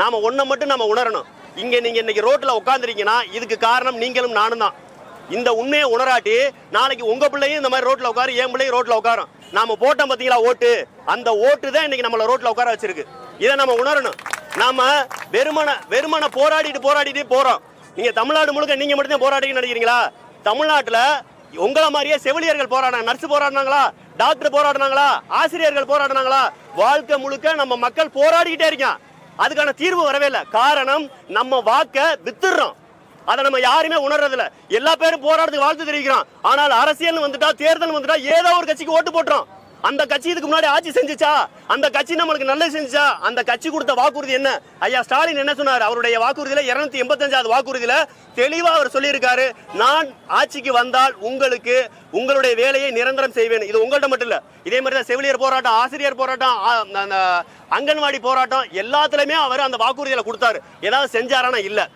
நாம ஒன்றை மட்டும் நம்ம உணரணும். இங்க நீங்க இன்னைக்கு ரோட்ல உட்காந்துருக்கீங்கன்னா இதுக்கு காரணம் நீங்களும் நானும் தான். இந்த உண்மையை உணராட்டி நாளைக்கு உங்க பிள்ளையும் இந்த மாதிரி ரோட்ல உட்காரு என் பிள்ளையும் ரோட்ல உட்காரும். நாம போட்டோம் பாத்தீங்களா ஓட்டு? அந்த ஓட்டு தான் இன்னைக்கு நம்மள ரோட்ல உட்கார வச்சிருக்கு. இதை நம்ம உணரணும். நாம வெறுமன வெறுமன போராடிட்டு போராடிட்டு போறோம். நீங்க தமிழ்நாடு முழுக்க நீங்க மட்டும் தான் போராடின்னு நினைக்கிறீங்களா? தமிழ்நாட்டுல உங்களை மாதிரியே செவிலியர்கள் போராடினாங்க நர்ஸ் போராடினாங்களா? டாக்டர் போராடினாங்களா? ஆசிரியர்கள் போராடினாங்களா? வாழ்க்கை முழுக்க நம்ம மக்கள் போராடிக்கிட்டே இருக்கான் அதுக்கான தீர்வு வரவே இல்லை. காரணம் நம்ம வாக்க வித்துடுறோம். அதை நம்ம யாருமே உணர்றதில்ல. எல்லா பேரும் போராட்டத்துக்கு வாழ்த்து தெரிவிக்கிறோம். ஆனால் அரசியல் வந்துட்டா தேர்தல் வந்துட்டா ஏதோ ஒரு கட்சிக்கு ஓட்டு போட்டுறோம். அந்த கட்சி இதுக்கு முன்னாடி ஆட்சி செஞ்சுச்சா? அந்த கட்சி நம்மளுக்கு நல்லது செஞ்சுச்சா? அந்த கட்சி கொடுத்த வாக்குறுதி என்ன? ஐயா ஸ்டாலின் என்ன சொன்னார்? அவருடைய வாக்குறுதியில இருநூத்தி எண்பத்தஞ்சாவது வாக்குறுதியில தெளிவாக அவர் சொல்லியிருக்காரு. நான் ஆட்சிக்கு வந்தால் உங்களுக்கு உங்களுடைய வேலையை நிரந்தரம் செய்வேன். இது உங்கள்கிட்ட மட்டும் இல்லை. இதே மாதிரி தான் செவிலியர் போராட்டம் ஆசிரியர் போராட்டம் அந்த அங்கன்வாடி போராட்டம் எல்லாத்துலையுமே அவர் அந்த வாக்குறுதியில கொடுத்தாரு. ஏதாவது செஞ்சாரானா? இல்லை.